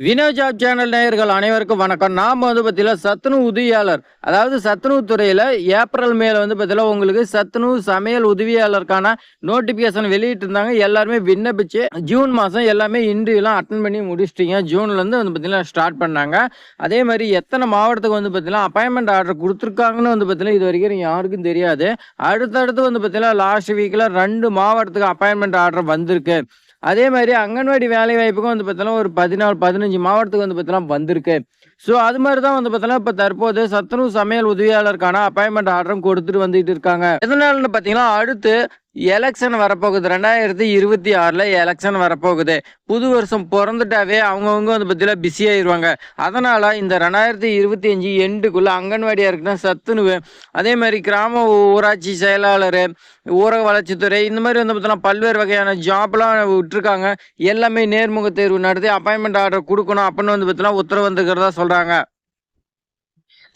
Vino job channel நேயர்கள் அனைவருக்கும் வணக்கம். நாம் வந்து பார்த்தீங்கன்னா சத்துணவு உதவியாளர் அதாவது சத்துணவு துறையில் ஏப்ரல் மேல வந்து பார்த்தீங்கன்னா உங்களுக்கு சத்துணவு சமையல் உதவியாளருக்கான நோட்டிஃபிகேஷன் வெளியிட்டு இருந்தாங்க. எல்லாருமே விண்ணப்பிச்சு ஜூன் மாதம் எல்லாமே இன்டர்வியூலாம் அட்டன் பண்ணி முடிச்சிட்டிங்க. ஜூன்லேருந்து வந்து பார்த்தீங்கன்னா ஸ்டார்ட் பண்ணாங்க. அதே மாதிரி எத்தனை மாவட்டத்துக்கு வந்து பார்த்தீங்கன்னா அப்பாயின்மெண்ட் ஆர்டர் கொடுத்துருக்காங்கன்னு வந்து பார்த்தீங்கன்னா இது வரைக்கும் யாருக்கும் தெரியாது. அடுத்தடுத்து வந்து பார்த்தீங்கன்னா லாஸ்ட் வீக்கில் ரெண்டு மாவட்டத்துக்கு அப்பாயின்மெண்ட் ஆர்டர் வந்திருக்கு. அதே மாதிரி அங்கன்வாடி வேலை வாய்ப்புக்கும் வந்து பார்த்தோன்னா ஒரு பதினாலு பதினஞ்சு மாவட்டத்துக்கு வந்து பார்த்தோன்னா வந்திருக்கு. ஸோ அது மாதிரி தான் வந்து பார்த்தோன்னா இப்போ தற்போது சத்துணவு சமையல் உதவியாளருக்கான அப்பாயின்மெண்ட் ஆர்டரும் கொடுத்துட்டு வந்துட்டு இருக்காங்க. எதனாலன்னு பார்த்தீங்கன்னா அடுத்து எலெக்ஷன் வரப்போகுது. ரெண்டாயிரத்தி இருபத்தி ஆறில் எலெக்ஷன் வரப்போகுது. புது வருஷம் பிறந்துட்டாவே அவங்கவுங்க வந்து பற்றிலாம் பிஸி ஆயிடுவாங்க அதனால் இந்த ரெண்டாயிரத்தி இருபத்தி அஞ்சு எண்டுக்குள்ளே அங்கன்வாடியாக இருக்குன்னா சத்துணவு அதே மாதிரி கிராம ஊராட்சி செயலாளர் ஊரக வளர்ச்சித்துறை இந்த மாதிரி வந்து பார்த்தோன்னா பல்வேறு வகையான ஜாப்லாம் விட்டுருக்காங்க. எல்லாமே நேர்முக தேர்வு நடத்தி அப்பாயின்மெண்ட் ஆர்டர் கொடுக்கணும் அப்படின்னு வந்து பார்த்தோன்னா உத்தரவு வந்துக்கிறதா சொல்கிறாங்க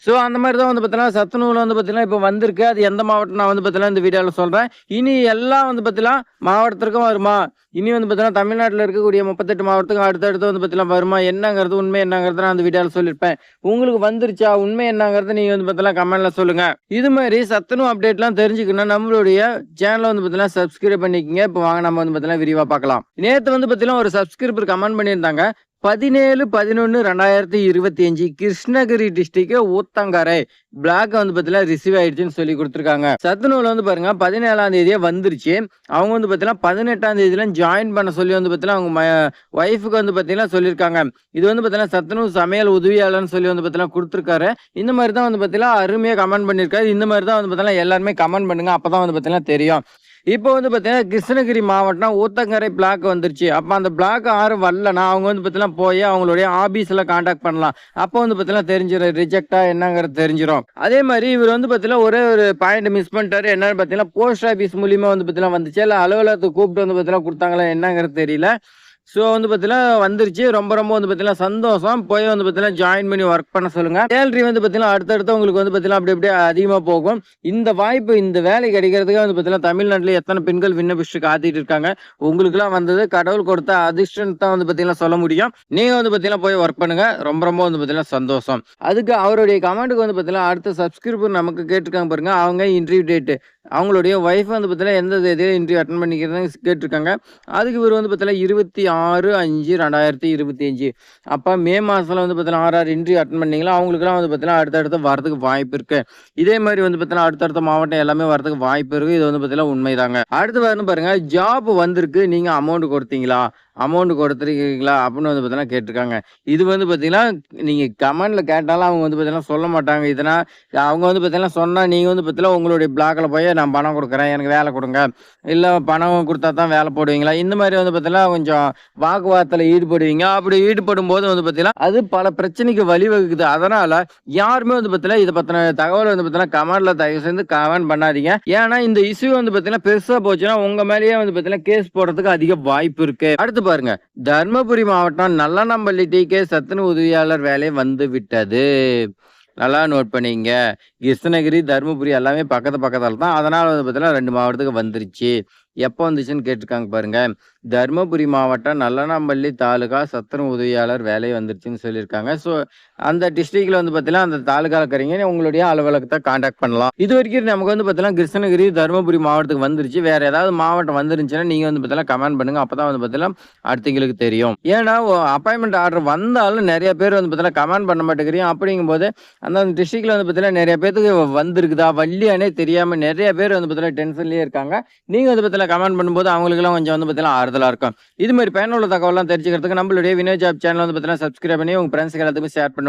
ஸோ அந்த மாதிரி தான் வந்து பார்த்தீங்கன்னா சத்துணவில் வந்து பார்த்தீங்கன்னா இப்போ வந்திருக்கு அது எந்த மாவட்டம் நான் வந்து பார்த்தீங்கன்னா இந்த வீடியோவில் சொல்கிறேன் இனி எல்லாம் வந்து பார்த்தீங்கன்னா மாவட்டத்திற்கும் வருமா இனி வந்து பார்த்தீங்கன்னா தமிழ்நாட்டில் இருக்கக்கூடிய முப்பத்தெட்டு மாவட்டத்துக்கும் அடுத்தடுத்து வந்து பார்த்தீங்கன்னா வருமா என்னங்கிறது உண்மை என்னங்கிறது நான் அந்த வீடியோவில் சொல்லியிருப்பேன் உங்களுக்கு வந்துருச்சா உண்மை என்னங்கிறது நீங்கள் வந்து பார்த்தீங்கன்னா கமெண்ட்டில் சொல்லுங்கள் இது மாதிரி சத்துணவு அப்டேட்லாம் தெரிஞ்சுக்கணும்னா நம்மளுடைய சேனலை வந்து பார்த்தீங்கன்னா சப்ஸ்கிரைப் பண்ணிக்கங்க இப்போ வாங்க நம்ம வந்து பார்த்தீங்கன்னா விரிவாக பார்க்கலாம் நேற்று வந்து பார்த்தீங்கன்னா ஒரு சப்ஸ்கிரைபர் கமெண்ட் பண்ணியிருந்தாங்க பதினேழு பதினொன்று ரெண்டாயிரத்தி இருபத்தி அஞ்சு கிருஷ்ணகிரி டிஸ்ட்ரிக்ட் ஊத்தங்கரை. பிளாக் வந்து பார்த்தீங்கன்னா ரிசீவ் ஆயிடுச்சுன்னு சொல்லி கொடுத்துருக்காங்க. சத்துணவுல வந்து பாருங்க பதினேழாம் தேதியே வந்துருச்சு. அவங்க வந்து பார்த்தீங்கன்னா பதினெட்டாம் தேதியில ஜாயின் பண்ண சொல்லி வந்து பார்த்தீங்கன்னா அவங்க ஒய்ஃபுக்கு வந்து பார்த்தீங்கன்னா சொல்லியிருக்காங்க. இது வந்து பார்த்தீங்கன்னா சத்துணவு சமையல் உதவியாளர்னு சொல்லி வந்து பார்த்தீங்கன்னா கொடுத்துருக்காரு. இந்த மாதிரி தான் வந்து பார்த்தீங்கன்னா அருமையாக கமெண்ட் பண்ணியிருக்காரு. இந்த மாதிரி தான் வந்து பார்த்தீங்கன்னா எல்லாருமே கமெண்ட் பண்ணுங்க அப்போ தான் வந்து பார்த்தீங்கன்னா தெரியும். இப்போ வந்து பார்த்தீங்கன்னா கிருஷ்ணகிரி மாவட்டம் ஊத்தங்கரை பிளாக் வந்துருச்சு. அப்போ அந்த பிளாக் யாரும் வரலன்னா அவங்க வந்து பார்த்தீங்கன்னா போய் அவங்களுடைய ஆபீஸில் காண்டாக்ட் பண்ணலாம். அப்போ வந்து பார்த்தீங்கன்னா தெரிஞ்சிடும் ரிஜெக்டா என்னங்கிறது தெரிஞ்சிடும் அதே மாதிரி இவர் வந்து பார்த்தீங்கன்னா ஒரே ஒரு பாயிண்ட் மிஸ் பண்ணிட்டாரு. என்னன்னு பார்த்தீங்கன்னா போஸ்ட் ஆஃபீஸ் மூலியமாக வந்து பார்த்தீங்கன்னா வந்துச்சு. இல்லை அலுவலகத்துக்கு கூப்பிட்டு வந்து பார்த்தீங்கன்னா கொடுத்தாங்களா என்னங்கிறது தெரியல. ஸோ வந்து பார்த்தீங்கன்னா வந்துருச்சு ரொம்ப ரொம்ப வந்து பார்த்தீங்கன்னா சந்தோஷம் போய் வந்து பார்த்தீங்கன்னா ஜாயின் பண்ணி ஒர்க் பண்ண சொல்லுங்கள் சேலரி வந்து பார்த்தீங்கன்னா அடுத்தடுத்து உங்களுக்கு வந்து பார்த்தீங்கன்னா அப்படி அப்படியே அதிகமாக போகும் இந்த வாய்ப்பு இந்த வேலை கிடைக்கிறதுக்கு வந்து பார்த்தீங்கன்னா தமிழ்நாட்டில் எத்தனை பெண்கள் விண்ணப்பிச்சு காத்திட்டு இருக்காங்க உங்களுக்குலாம் வந்தது கடவுள் கொடுத்த அதிர்ஷ்டம் தான் வந்து பார்த்தீங்கன்னா சொல்ல முடியும் நீங்கள் வந்து பார்த்தீங்கன்னா போய் ஒர்க் பண்ணுங்கள் ரொம்ப ரொம்ப வந்து பார்த்தீங்கன்னா சந்தோஷம் அதுக்கு அவருடைய கமெண்ட்டுக்கு வந்து பார்த்தீங்கன்னா அடுத்த சப்ஸ்கிரைபர் நமக்கு கேட்டிருக்காங்க பாருங்கள் அவங்க இன்டர்வியூ டேட்டு அவங்களுடைய ஒய்ஃப் வந்து பார்த்தீங்கன்னா எந்த தேதியில் இன்டர்வியூ அட்டன் பண்ணிக்கிறதா கேட்டிருக்காங்க. அதுக்கு இவர் வந்து பார்த்தீங்கன்னா இருபத்தி ஆறு அஞ்சு ரெண்டாயிரத்தி இருபத்தி அஞ்சு. அப்போ மே மாதத்தில் வந்து பார்த்தீங்கன்னா ஆறு ஆறு இன்டர்வியூ அட்டன் பண்ணீங்களா? அவங்களுக்குலாம் வந்து பார்த்தீங்கன்னா அடுத்தடுத்து வரதுக்கு வாய்ப்பு இருக்கு. இதே மாதிரி வந்து பார்த்தீங்கன்னா அடுத்தடுத்த மாவட்டம் எல்லாமே வரதுக்கு வாய்ப்பு இருக்கு. இது வந்து பார்த்தீங்கன்னா உண்மைதாங்க. அடுத்து வந்து பாருங்கள் ஜாப் வந்திருக்கு. நீங்கள் அமௌண்ட் கொடுத்தீங்களா? அமௌண்ட் கொடுத்துருக்கீங்களா அப்படின்னு வந்து பார்த்தீங்கன்னா கேட்டிருக்காங்க இது வந்து பார்த்தீங்கன்னா நீங்கள் கமெண்டில் கேட்டாலும் அவங்க வந்து பார்த்தீங்கன்னா சொல்ல மாட்டாங்க இதனால் அவங்க வந்து பார்த்தீங்கன்னா சொன்னால் நீங்கள் வந்து பார்த்தீங்கன்னா உங்களுடைய பிளாக்கில் போய் நான் பணம் கொடுக்குறேன் எனக்கு வேலை கொடுங்க இல்லை பணம் கொடுத்தா தான் வேலை போடுவீங்களா இந்த மாதிரி வந்து பார்த்தீங்கன்னா கொஞ்சம் வாக்குவாதத்தில் ஈடுபடுவீங்க அப்படி ஈடுபடும் போது வந்து பார்த்தீங்கன்னா அது பல பிரச்சனைக்கு வழிவகுக்குது அதனால் யாருமே வந்து பார்த்தீங்கன்னா இதை பற்றின தகவல் வந்து பார்த்தீங்கன்னா கமெண்டில் தயவு செய்து கமெண்ட் பண்ணாதீங்க ஏன்னா இந்த இஷ்யூ வந்து பார்த்தீங்கன்னா பெருசாக போச்சுன்னா உங்கள் மேலேயே வந்து பார்த்தீங்கன்னா கேஸ் போடுறதுக்கு அதிக வாய்ப்பு இருக்குது அடுத்து பாருங்க. தருமபுரி மாவட்டம் நல்லநம்பள்ளி டி கே சத்துணவு உதவியாளர் வேலை வந்து விட்டது. நல்லா நோட் பண்ணிங்க. கிருஷ்ணகிரி தருமபுரி எல்லாமே பக்கத்து பக்கத்தால் தான். அதனால் வந்து பார்த்தீங்கன்னா ரெண்டு மாவட்டத்துக்கு வந்துருச்சு. எப்போ வந்துச்சுன்னு கேட்டிருக்காங்க பாருங்க. தருமபுரி மாவட்டம் நல்லனாம்பள்ளி தாலுகா சத்திரம் உதவியாளர் வேலை வந்துருச்சுன்னு சொல்லியிருக்காங்க. ஸோ அந்த டிஸ்ட்ரிக்ட்ல வந்து பார்த்தீங்கன்னா அந்த தாலுகா இருக்கிறீங்க உங்களுடைய அலுவலகத்தை காண்டாக்ட் பண்ணலாம் இது வரைக்கும் நமக்கு வந்து பார்த்தீங்கன்னா கிருஷ்ணகிரி தருமபுரி மாவட்டத்துக்கு வந்துருச்சு வேற ஏதாவது மாவட்டம் வந்துருந்துச்சுன்னா நீங்க வந்து பார்த்தீங்கன்னா கமெண்ட் பண்ணுங்க அப்பதான் வந்து பார்த்தீங்கன்னா அடுத்தவங்களுக்கு தெரியும் ஏன்னா அப்பாயின்மெண்ட் ஆர்டர் வந்தாலும் நிறைய பேர் வந்து பார்த்தீங்கன்னா கமெண்ட் பண்ண மாட்டேங்கிறீங்க அப்படிங்கும்போது அந்த டிஸ்ட்ரிக்ட்ல வந்து பார்த்தீங்கன்னா நிறைய பேருக்கு வந்திருக்குதா வள்ளியானே தெரியாம நிறைய பேர் வந்து பார்த்தீங்கன்னா டென்ஷன்லயே இருக்காங்க நீங்க வந்து பார்த்தீங்கன்னா கமெண்ட் பண்ணும்போது அவங்களுக்குலாம் கொஞ்சம் வந்து பார்த்தீங்கன்னா ஆறுதலாக இருக்கும் இது மாதிரி பயனுள்ள தகவலாம் தெரிஞ்சுக்கிறதுக்கு நம்மளுடைய வினோஜ் ஜாப் சேனல் வந்து பார்த்தீங்கன்னா சப்ஸ்கிரைப் பண்ணி உங்க ஃப்ரெண்ட்ஸ் எல்லாத்துக்கும் ஷேர் பண்ணி